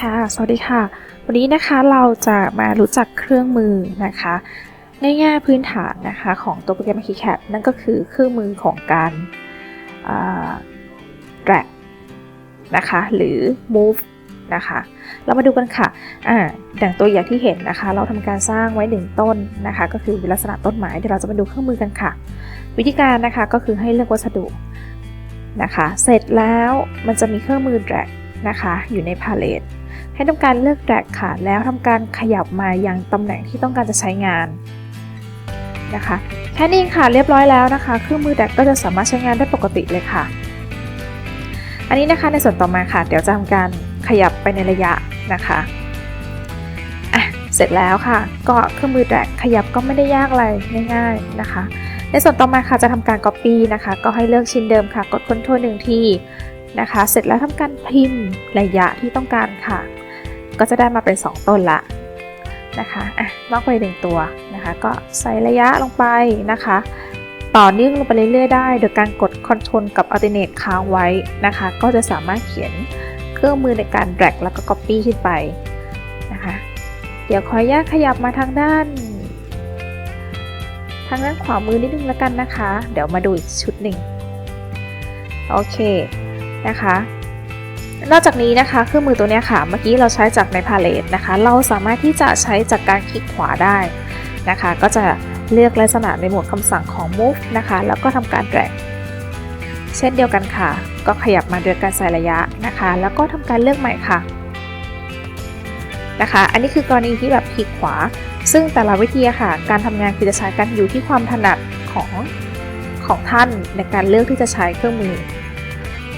ค่ะ สวัสดีค่ะ วันนี้นะคะเราจะมารู้จักเครื่องมือนะคะง่ายๆพื้นฐานนะคะของตัวโปรแกรม KiCad นั่นก็คือเครื่องมือของการอ่า drag นะคะหรือ move นะคะเรามาดูกันค่ะอ่าดังตัวอย่างที่เห็นนะคะ เราทำการสร้างไว้หนึ่งต้นนะคะ ก็คือเป็นลักษณะต้นไม้เดี๋ยวเราจะมาดูเครื่องมือกันค่ะ วิธีการนะคะก็คือให้เลือกวัสดุนะคะ เสร็จแล้วมันจะมีเครื่องมือ drag นะคะ อยู่ในพาเลตให้ทำการเลือก drag ค่ะ แล้วทำการขยับมายังตำแหน่งที่ต้องการจะใช้งานนะคะแค่นี้ค่ะเรียบร้อยแล้วนะคะ เครื่องมือ drag ก็จะสามารถใช้งานได้ปกติเลยค่ะ อันนี้นะคะในส่วนต่อมาค่ะ เดี๋ยวจะทำการขยับไปในระยะนะคะอะเสร็จแล้วค่ะ ก็เครื่องมือ drag ขยับก็ไม่ได้ยากอะไรง่าย ๆนะคะ ในส่วนต่อมาค่ะจะทำการ copy นะคะ ก็ให้เลือกชิ้นเดิมค่ะ กด Ctrl หนึ่งทีนะคะ เสร็จแล้วทำการพิมพ์ระยะที่ต้องการค่ะ ก็จะได้มาเป็น 2 ต้นละนะคะอะมากไปหนึ่งตัวนะคะ ก็ใส่ระยะลงไปนะคะ ต่อเนื่องลงไปเรื่อยๆได้ โดยการกด Ctrl กับ Alternate ค้างไว้นะคะ ก็จะสามารถเขียนเครื่องมือในการ drag แล้วก็ copy ขึ้นไปนะคะ เดี๋ยวขออนุญาตขยับมาทางด้าน ทางด้านขวามือนิดนึงแล้วกันนะคะ เดี๋ยวมาดูอีกชุดหนึ่งโอเคนะคะ นอกจากนี้นะคะเครื่องมือตัวนี้ค่ะ เมื่อกี้เราใช้จากในพาเลตนะคะ เราสามารถที่จะใช้จากการคลิกขวาได้นะคะ ก็จะเลือกลักษณะในหมวดคำสั่งของ move นะคะ แล้วก็ทำการ drag เช่นเดียวกันค่ะ ก็ขยับมาโดยการใส่ระยะนะคะ แล้วก็ทำการเลือกใหม่ค่ะนะคะ อันนี้คือกรณีที่แบบคลิกขวา ซึ่งแต่ละวิธีค่ะ การทำงานคือจะใช้กันอยู่ที่ความถนัดของของท่านในการเลือกที่จะใช้เครื่องมือ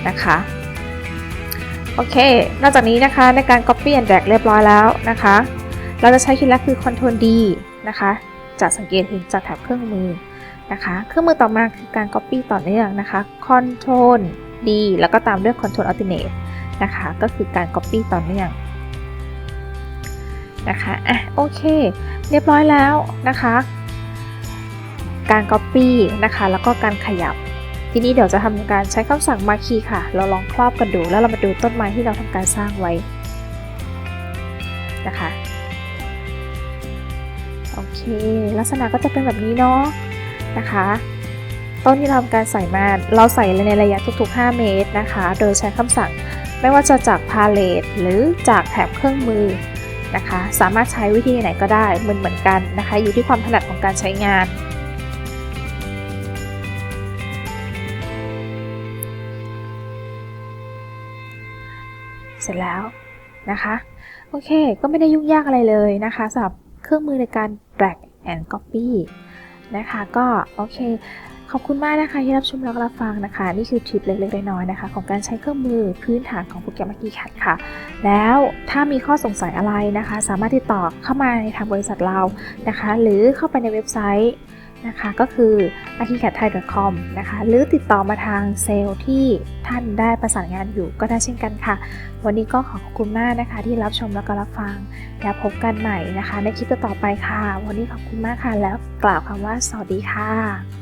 นะคะโอเค นอกจากนี้นะคะในการ copy and drag เรียบร้อยแล้วนะคะ เราจะใช้คีย์ลัดคือ Ctrl D นะคะ จะสังเกตเห็นจากแถบเครื่องมือนะคะ เครื่องมือต่อมาคือการ copy ต่อเนื่องนะคะ Ctrl D แล้วก็ตามด้วย Ctrl Alternate นะคะ ก็คือการ copy ต่อเนื่อง นะคะอะโอเค เรียบร้อยแล้วนะคะ การ copy นะคะ แล้วก็การขยับ ทีนี้เดี๋ยวจะทำการใช้คำสั่ง marquee ค่ะ เราลองครอบกันดู แล้วเรามาดูต้นไม้ที่เราทำการสร้างไว้นะคะโอเค ลักษณะก็จะเป็นแบบนี้เนาะนะคะต้นที่เราทำการใส่มาเราใส่ในระยะทุกๆ 5 เมตรนะคะ โดยใช้คำสั่งไม่ว่าจะจากพาเลตหรือจากแถบเครื่องมือ นะคะ สามารถใช้วิธีไหนก็ได้เหมือนเหมือนกันนะคะ อยู่ที่ความถนัดของการใช้งาน เสร็จแล้วนะคะโอเค ก็ไม่ได้ยุ่งยากอะไรเลยนะคะสำหรับเครื่องมือในการ drag and copy นะคะ ก็โอเค ขอบคุณมากนะคะที่รับชมแล้วก็รับฟังนะคะ นี่คือทริปเล็กๆน้อยๆนะคะ ของการใช้เครื่องมือพื้นฐานของโปรแกรม ArchiCAD ค่ะ แล้วถ้ามีข้อสงสัยอะไรนะคะ สามารถติดต่อเข้ามาในทางบริษัทเรานะคะ หรือเข้าไปในเว็บไซต์นะคะก็คือ archicadthai.com นะคะหรือติดต่อมาทางเซลล์ที่ท่านได้ประสานงานอยู่ก็ได้เช่นกันค่ะ วันนี้ก็ขอขอบคุณมากนะคะ ที่รับชมแล้วก็รับฟัง แล้วพบกันใหม่นะคะ ในคลิปต่อไปค่ะ วันนี้ขอบคุณมากค่ะ แล้วกล่าวคำว่าสวัสดีค่ะ